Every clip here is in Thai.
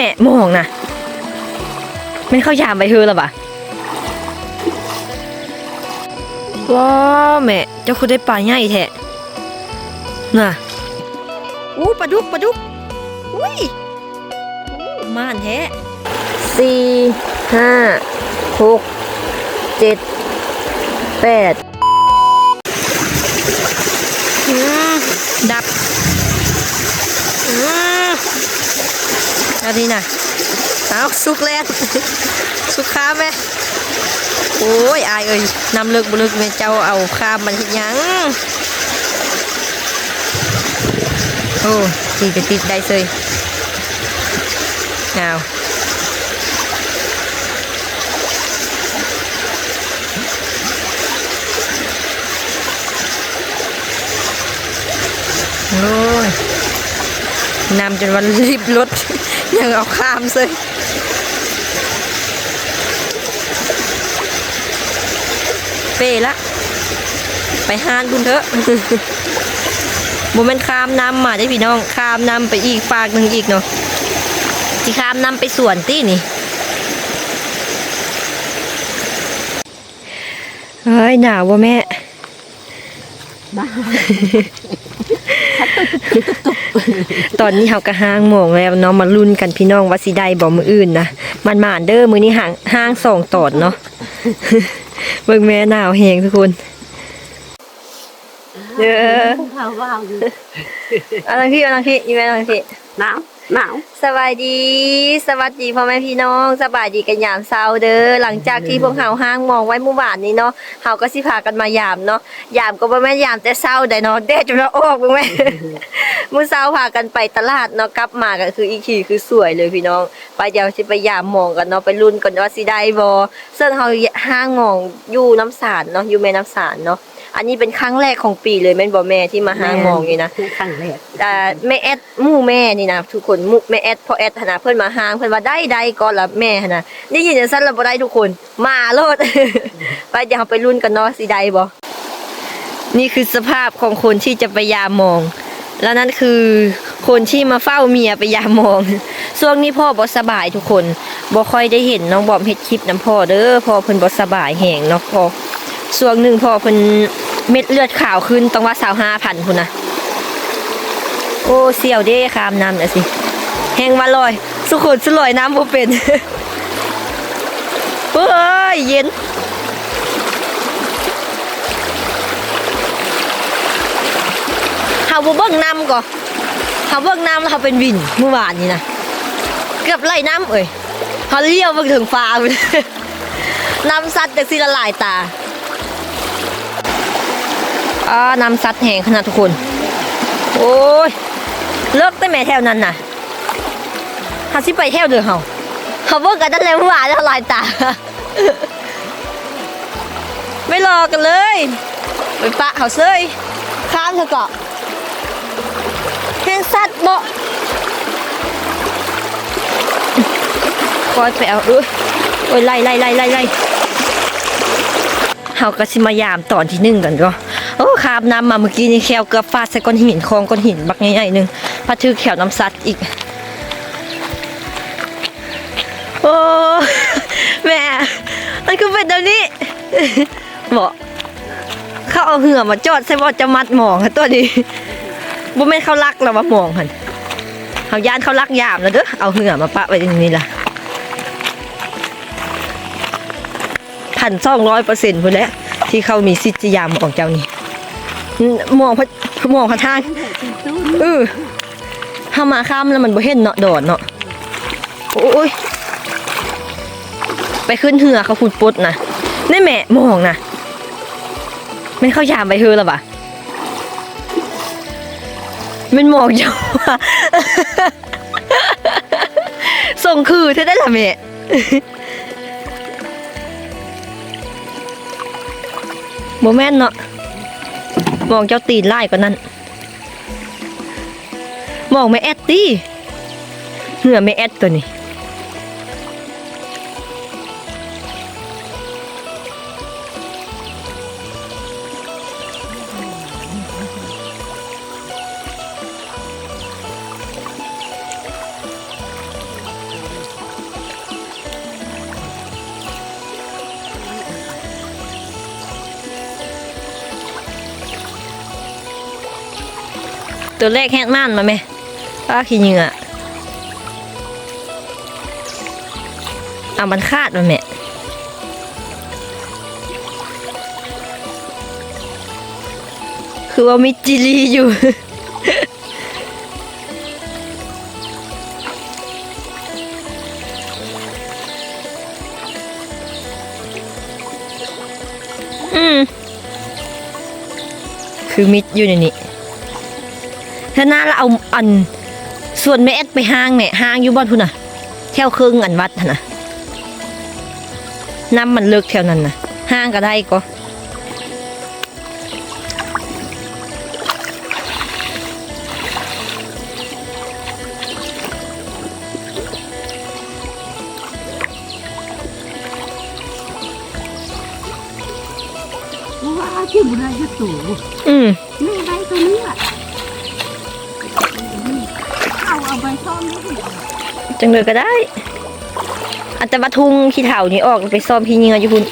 ม่มองนะไม่เข้ายามไปเธอหรอปะว้าแม่ เจ้าคุณได้ปลาใหญ่แท้น่ะอู้ปลาดุกปลาดุกอุ้ยอู้ม่านแท้สี่ห้าหกเจ็ดแปดดับอืม อันนี้นะเอาสุกแล้วสุกข้ามไหมโอ้ยอายเอ้ยนำเลิกบุลึกแม่เจ้าเอาข้ามมันยังโอ้ตีจะติดได้เลยเอาโอ้ยนำจนวันรีบรถ ยังเอาข้ามเลยเป้ละ ไปหานคุณเถอะโมเมนต์ข้ามนำมาได้พี่น้องข้ามนำไปอีกฝากหนึ่งอีกเนาะที่ข้ามนำไปสวนตี้นี่เฮ้ยหนาวว่ะแม่บ้า ตอนนี้เฮากะห้างโมงแล้วเนาะมาลุ้นกันพี่น้องว่าสิได้บ่มืออื่นนะมันหมานเด้อมือนี้ห่างห้างสองตอดเนาะเบิ่งแม่หนาวแหงทุกคนเด้อข้าวว่าวอยู่เอาลังพี่เอาลังพี่อีแม่เอาลังพี่หนาวหนาวสวัสดี สวัสดีพ่อแม่พี่น้องสบายดีกันยามเช้าเด้อหลังจากที่พวกเฮาห้างมองไว้เมื่อวานนี้เนาะเฮาก็สิพากันมายามเนาะยามก็บ่แม่นยามแต่เช้าได้เนาะแดดจนเราออกเบิ่งแม่ มื้อเช้าพากันไปตลาดเนาะกลับมาก็คืออีกทีคือสวยเลยพี่น้องไปเดี๋ยวสิไปยามมองกันเนาะไปลุ้นกันว่าสิได้บ่ซึ่งเฮาห้างมองอยู่น้ำสารเนาะอยู่แม่น้ำสารเนาะอันนี้เป็นครั้งแรกของปีเลยแม่นบ่แม่ที่มาห้างมองนี่นะครั้งแรกอ่าแม่แอดหมู่แม่นี่นะทุกคนหมู่แม่แอดพ่อแอดหนนะเพื่อนมาห้างเพื่อนว่าได้ได้ก่อนละแม่หนนะนี่ยินจังซั่นเราบ่ได้ทุกคนมาโลดไปเดี๋ยวเราไปรุ่นกันเนาะสิได้บ่นี่คือสภาพของคนที่จะไปยามมอง แล้วนั่นคือคนที่มาเฝ้าเมียไปยามองช่วงนี้พ่อบ่สบายทุกคนบ่ค่อยได้เห็นน้องบอมเฮ็ดคลิปน้ำพ่อเด้อพ่อเพิ่นบ่สบายแหงเนาะพ่อช่วงหนึ่งพ่อเพิ่นเม็ดเลือดขาวขึ้นต้องว่า25,000พุ่นะโอ้เสี่ยวเด้คามน้ำน่ะสิแหงมาลอย สุขุนสุลอยน้ำบ่เป็นเฮ้ยเย็น เฮาบ่เบิ่งน้ำก่อนเฮาเบิ่งน้ำแล้วเฮาเป็นวินเมื่อวานนี้นะเกือบไล่น้ำเอ้ยเฮาเลี้ยวเบิ่งถึงฟ้าไปเลยน้ำซัดจากสิละลายตาอ่าน้ำซัดแห้งขนาดทุกคน โอ้ยเลิกได้แม่แถวนั้นน่ะหาสิไปแถวเด้อเฮาเฮาเบิ่งกันตั้งแต่เมื่อวานแล้วลายตา ไม่รอกันเลย ไปปะเขาเซยข้ามเถอะเกาะ แห้งสัตว์บ่คอยไปเอาเอ้ยโอ้ยไล่ไล่ไล่ไล่ไล่เฮาก็สิมายามตอนที่หนึ่งกันก็โอ้คาบน้ำมาเมื่อกี้นี่แควเกือบฟาดใส่ก้อนหินคลองก้อนหินบักใหญ่ๆหนึ่งพาถือแขวน้ำซัดอีก โอ้แม่ มันคือเป็นแบบนี้บอกเขาเอาเหือมาจอดใส่บอจะมัดหมองค่ะตัวนี้ บ่แม่นเขาลักเรามามองหันเขาย่านเขาลักยามแล้วเด้อเอาเหือมาปะไว้ตรงนี้ล่ะพันสองร้อยเปอร์เซ็นต์พุ่นแหล้วที่เขามีสิจยามของเจ้านี่มองพะมองพระทางเออถ้ามาข้ามแล้วมันบ่เห็นเนาะโดดเนาะโอ้ยไปขึ้นเหือเขาพูดปดนะนี่แม่มองนะไม่เข้ายามไปเฮือหรอปะ มันมองเจ้าว่าส่งคือเธอได้ละเมะโมแม่นเนาะมองเจ้าตีนไล่กว่านั้นมองไม่แอดตี้เหงื่อไม่แอดตัวนี้ ตัวแรกแฮดม่านมาไหมป้าขี้เหงื่อเอามันคาดมาแม่คือว่ามีจิลีอยู่อืมคือมิดอยู่ในนี้ ถ้าหน้าเราเอาอัน ส่วนแม่แอดไปห้างแม่ห้างอยู่บ้านพุ่นน่ะ แถวเครื่องอันวัดหั่นน่ะน้ำมันเลิกแถวนั้นน่ะ ห้างก็ได้ก็ว่าที่บุญยุตูอืม งเลยก็ได้ อันต่ว่าทุงขี้เถานี่ออกไปซ่อมพี่เงืออยู่พุ่น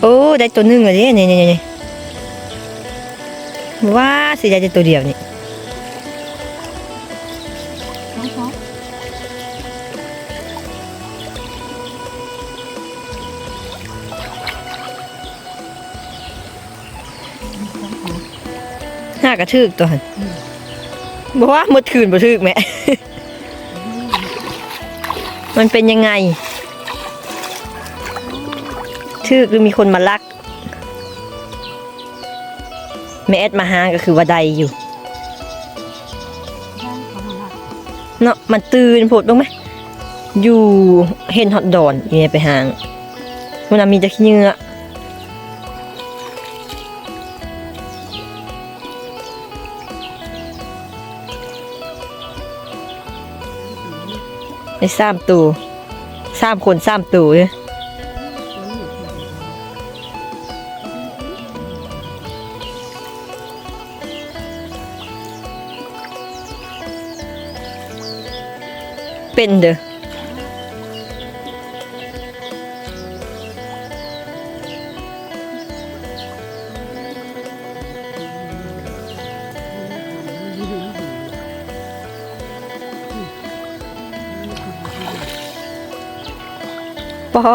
โอ้ได้ตัวหนึ่งเลยนี่นี่นี่นี่ว้าสิได้ตัวเดียวนี่น้ากระทึกตัวหัน บอกว่าเมื่อคืนบ่ทึกแม่ มันเป็นยังไง ทึกหรือมีคนมาลัก แม่แอดมาหาก็คือว่าใดอยู่ เนาะมันตื่นโพดบ้างไหม อยู่เห็นฮอตดอนอยู่เนี่ยไปหางมันนะมีแต่ขี้เหงื่อ ในสามตัวสามคนสามตัวเลยเป็นเด้อ ปอ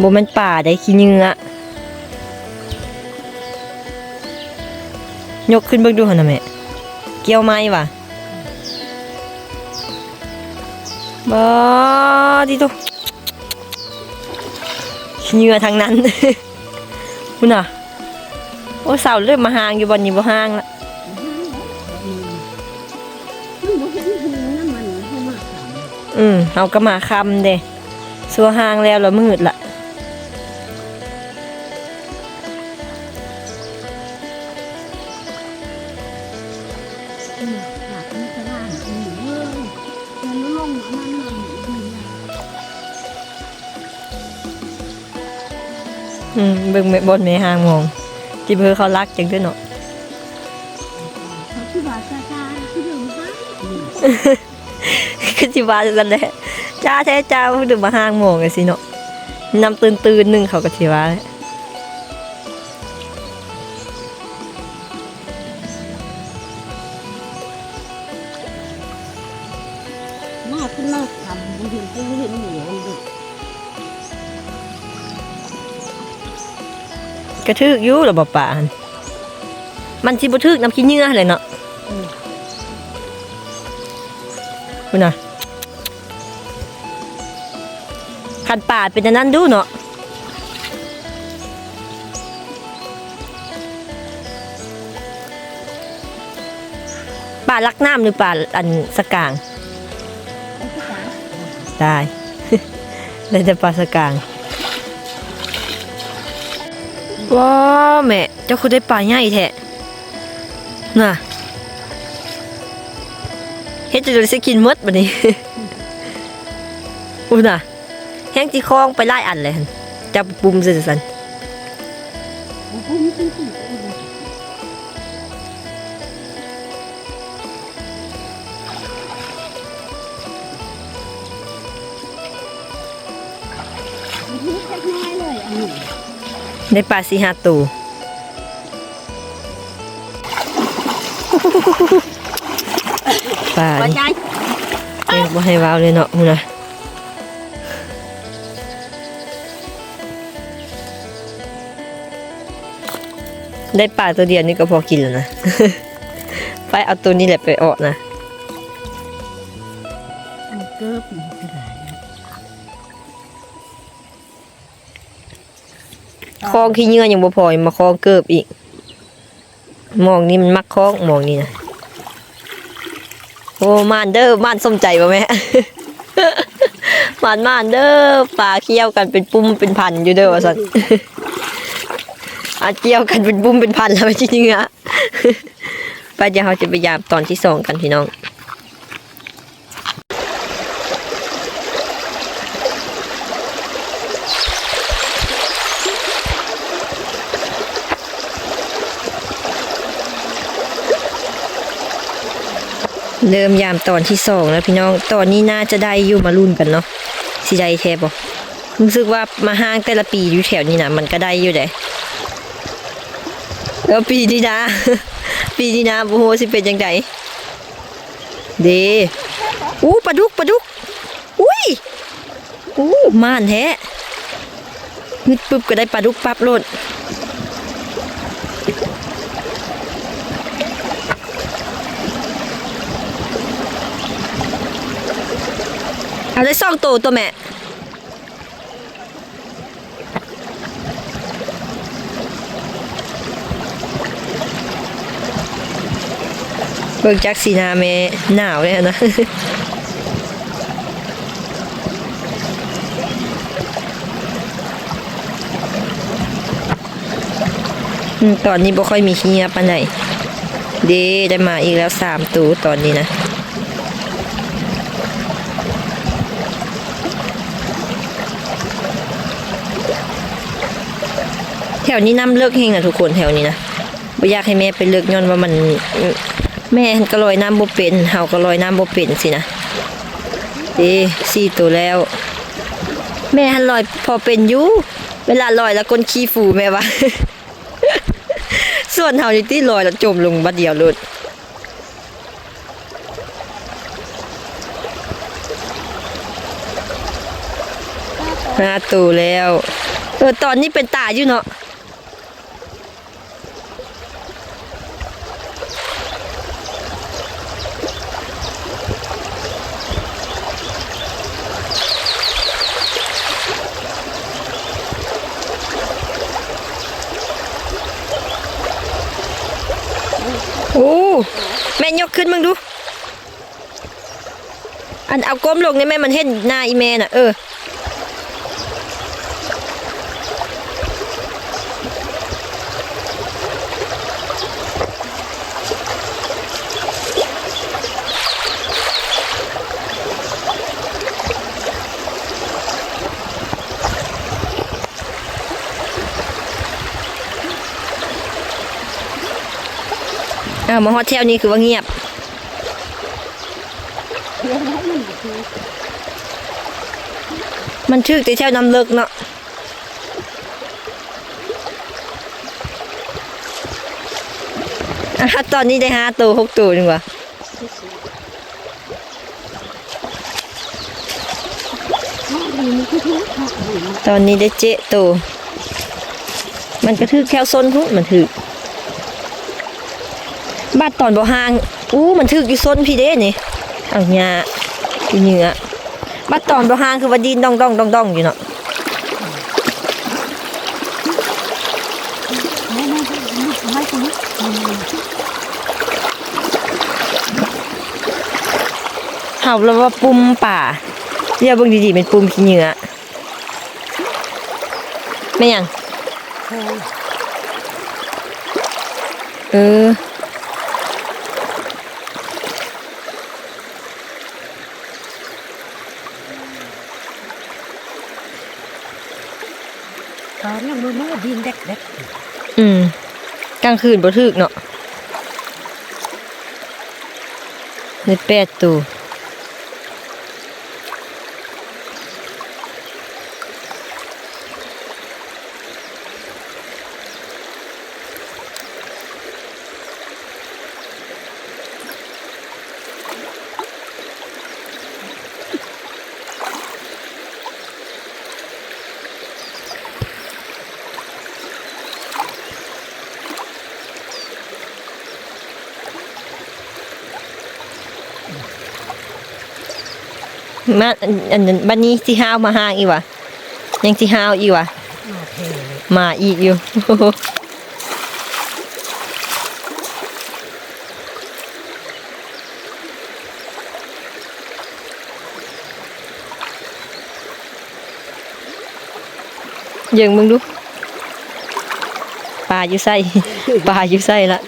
บ่มันป่าได้ขี้เหงื่อยกขึ้นเบิ่งดูหั่นน่ะแม่เกี่ยวไม้ว่ะบ่ดิโตขี้เหงื่อทางนั้นคุณน่ะโอ้สาวเริ่มมาห่างอยู่บ่นี้บ่ห่างละ อืมเอาก็มาคำเด้สัวหางแล้วละมืดละอืมหลับนี่ก็ล่างอืมเว้ยแต่มันลงอันนั้นมันดีนะอืมบิ่งบนแม่ห่างมองจิเบอเขารักจังด้อเนาะ คือสิว่าจังแหละจ้าแท้จ้าพูดถึงมาห่างมองไงสิเนาะนำตื่นตื่นๆหนึงเขาก็สิว่าแหละมาขึ้นมาทำบุญเห็นเห็นเหนียวดูกระทึกอยู่ระบ่ป่าหั่นมันสิบ่ทึกน้ำขี้เหงื่อเลยเนาะคุณน่ะ คันป่าเป็นอันนั้นดูเนาะป่าลักน้ำหรือป่าอันสกางไอ้ที่สามได้ได้แต่ปลาสกางว้าแม่เจ้าคุณได้ปลาใหญ่แท้น่ะเฮ็ดจะโดนสิกินมดบัดนี้ อุ้น่ะ แห้งจีคองไปไล่อันเลยหั่นจับปุ่มซะสันโอ้โหมีที่สี่อีกเลยมีที่แค่น้อยเลยอันนี้ได้ปลาสี่ห้าตัวปลาปัจนี่จัยเจ๊บ่ให้ว้าวเลยเนาะมึงนะ ได้ปลาตัวเดียวนี่ก็พอกินแล้วนะ ไปเอาตัวนี้แหละไปออกนะเกิบนี่ก็ได้คลองขี้เหงื่อยังบ่พอยมาคลองเกิบอีก มองนี่มันมักคลองมองนี่นะโอ้มานเด้อมานสมใจป่ะแม่มานมานเด้อปลาเคี่ยวกันเป็นปุ้มเป็นพันอยู่เด้อว่าสัน อาเกี่ยวกันเป็นบุ้มเป็นพันแล้วไม่ใช่เนื้อไปเดี๋ยวเราจะไปยามตอนที่สองกันพี่น้องเริ่มยามตอนที่สองแล้วพี่น้อง ตอนนี้น่าจะได้อยู่มารุ่นกันเนาะสิได้แทบบ่รู้สึกว่ามาห้างแต่ละปีอยู่แถวนี้นะมันก็ได้อยู่เด้ แล้วปีนี้นะ ปีนี้นะโอ้โหสิเป็นยังไงเดอู้ปลาดุกปลาดุก อุ้ยอู้ม่านแท้นึดปุ๊บก็ได้ปลาดุกปั๊บโลดเอาได้สองตัวตัวแม่ เบิกจักสีหนาแม่หนาวเลยนะตอนนี้บ่ค่อยมีขี้เงียบปานใดเด้ได้มาอีกแล้วสามตัวตอนนี้นะแถวนี้น้ำเลิกเฮงนะทุกคนแถวนี้นะบ่อยากให้แม่ไปเลิกย้อนว่ามัน แม่ก็ลอยน้ำบ่เป็นเฮาก็ลอยน้ำบ่เป็นสินะเด้สี่ตัวแล้ว แม่หันลอยพอเป็นอยู่เวลาลอยแล้วก้นขี้ฟูแม่ว่าส่วนเฮานี่ที่ลอยแล้วจมลงบัดเดียวโลดห้าตัวแล้วเออตอนนี้เป็นตาอยู่เนาะ โอ้แม่ยกขึ้นมึงดู อันเอาก้มลงนี่แม่มันเห็นหน้าอีแม่น่ะเออ อ้าวมาฮอตเทลนี้คือว่าเงียบมันคือมันทึกแต่เท่น้ำเลิกเนาะอะตอนนี้ได้ห้าตัวหกตัวนึงวะมันมีที่ทุกข์ค่ะตอนนี้ได้เจ๊ตัวมันกระทึกแค่ซนพุ่มันถึก บ้านตอนบ่ห่าง อู้มันถึกอยู่ซนพี่เด้นี่เอาหญ้าอีเหนือบ้านตอนบ่ห่างคือว่าดินดองดองดองดองอยู่เนาะเห่าแล้วว่าปุ่มป่าเรียกเบิ่งดีๆเป็นปุ่มขี้เหงื่อไม่ยังเออ ตอนนั้นมันดิน เด็กเด็กอืมกลางคืนบ่ถึกเนาะในแปดตัว มาอันอันนั้นบัดนี้สิห้าวมาห้างอีกวะยังสิห้าวอีกวะมาอีกอยู่ยิงมึงดูปลาอยู่ไส้ปลาอยู่ไส้ละ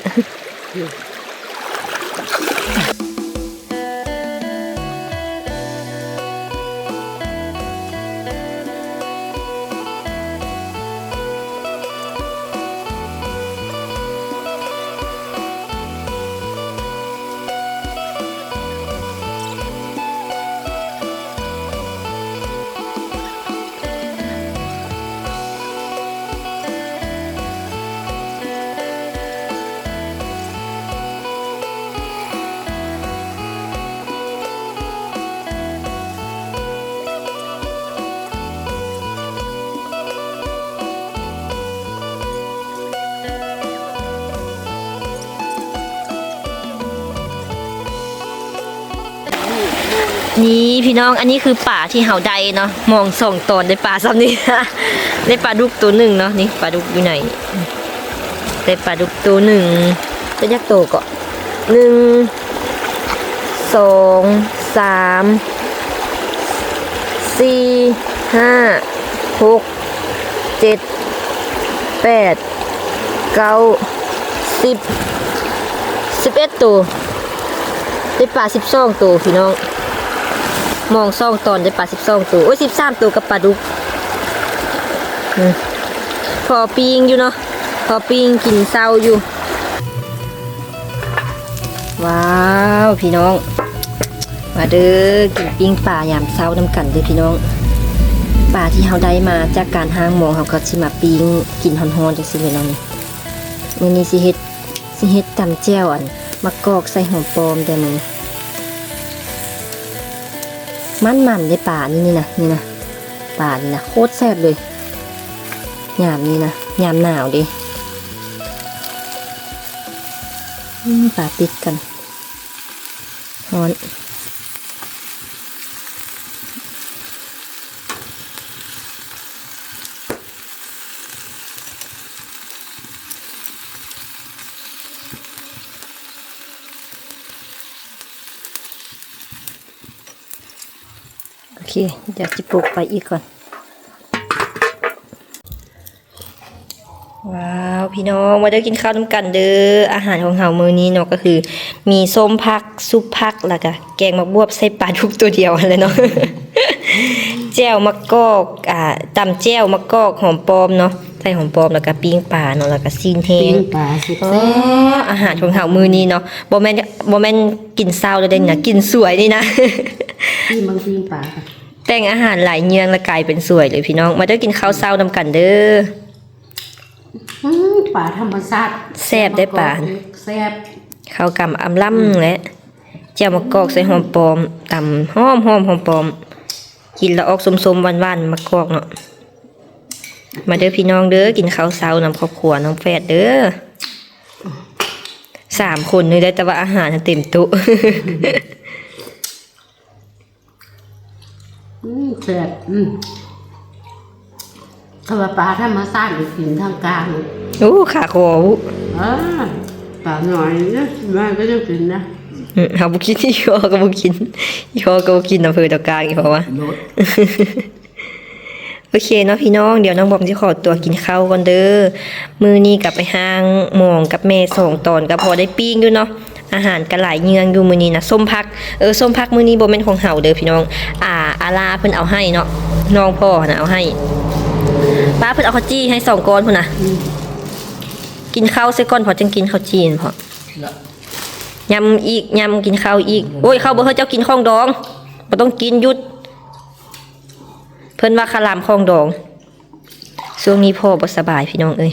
นี่พี่น้องอันนี้คือป่าที่เฮาใดเนาะมองส่องตอนได้ปลาซ้ำนี่ได้ปลาดุกตัวหนึ่งเนาะนี่ปลาดุกอยู่ไหนได้ปลาดุกตัวหนึ่งเป็นยักโตก็หนึ่งสองสามสี่ห้าหกเจ็ดแปดเก้าสิบสิบเอ็ดตัวได้ปลาสิบสองตัวพี่น้อง มองซ่องตอนได้ปลาสิบสองตัวโอ้ยสิบสามตัวกับปลาดุกพอปิงอยู่เนาะพอปิงกินเศร้าอยู่ ว้าวพี่น้อง มาเด้อกินปิ้งป่ายามเช้านำกันเด้อพี่น้องป่าที่เฮาได้มาจากการห้างหมองเฮาก็สิมาปิ้งกินฮ้อนๆจังซี่เลยเนาะนี่มื้อนี้สิเฮ็ดสิเฮ็ดตำแจ่วอันมะกอกใส่หอมปลอมเด้อมื้อนี้ มันมันๆได้ป่านี่นี่นะนี่นะป่านี่นะโคตรแซ่บเลยยามนี้นะยามหนาวดิป่าติดกันฮอน อเคเดี๋ยวจิปลูกไปอีกก่อน ว้าว พี่น้องมาเด้อกินข้าวน้ำกันเด้ออาหารของเฮามื้อนี้เนาะก็คือ มีส้มผักซุปผักแล้วก็แกงมะบวบใส่ปลาทุกตัวเดียวเลยเนาะแจ่วมะกอกอ่าตำแจ่วมะกอกหอมปลอมเนาะใส่หอมปลอมแล้วก็ปิ้งปลาเนาะแล้วก็ซีนแห้ปิ้งงปลาสิบอ๋อแซ่บอาหารของเฮามื้อนี้เนาะบ่แม่นบ่แม่นกินเศร้าเลยเด้นะกินสวยนี่นะ ที่มังปิ้งปลาค่ะ แต่งอาหารหลายเยืองแล้วกลายเป็นสวยเลยพี่น้อง มาเด้อกินข้าวเช้านำกันเด้ออืมปลาธรรมชาติแซ่บได้ปลาแซ่บข้าวกำอำล่ำและเจียวมะกอกใส่หอมปลอมตำหอมหอมหอมปลอม กินแล้วออกสมๆหวานๆมะกอกเนาะมาเด้อพี่น้องเด้อกินข้าวเช้านำครอบครัวน้องแฟดเด้อสามคนเลยได้แต่ว่าอาหารเต็มโต๊ะ อืมแซ่บอืมถ้าว่าปลาธรรมชาติหรือกินทางกลางโอ้ขาคอวุอ่าปลาหน่อยนะแม่ก็จะกินนะอืมเอาบุกินอีคอก็บุกินอีคอก็บุกินอำเภอตะกลางอีกเพราะว่ารสโอเคเนาะพี่น้องเดี๋ยวน้องบอมจะขอตัวกินข้าวก่อนเด้อมือนี้กลับไปห้างหมองกับแม่สองตอนก็พอได้ปิ้งอยู่เนาะอาหารก็หลายเยืองอยู่มือนี้นะส้มพักเออส้มพักมือนี้บ่แม่นของเฮาเด้อพี่น้อง อ่า อาลาเพิ่นเอาให้เนาะน้องพ่อน่ะเอาให้ป้าเพิ่นเอาข้าวจี้ให้สองก้อนพุ่นน่ะอืมกินข้าวซะก่อนพอจังกินข้าวจีนพอละยำอีกยำกินข้าวอีกโอ้ยข้าวบ่เฮาเจ้ากินข้องดองบ่ต้องกินหยุด เพิ่นว่าคารามข้องดองช่วงนี้พ่อบ่สบายพี่น้องเอ้ย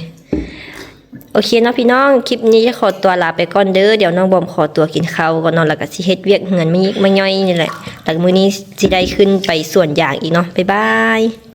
โอเคเนาะพี่น้อง คลิปนี้จะขอตัวลาไปก่อนเด้อ เดี๋ยวน้องบอมขอตัวกินข้าวก่อนนอนแล้วก็สิเฮ็ดเวียกเงินไม่ยิกไม่ย่อยนี่แหละหลังมื้อนี้สิได้ขึ้นไปส่วนอย่างอีกเนาะ บ๊ายบาย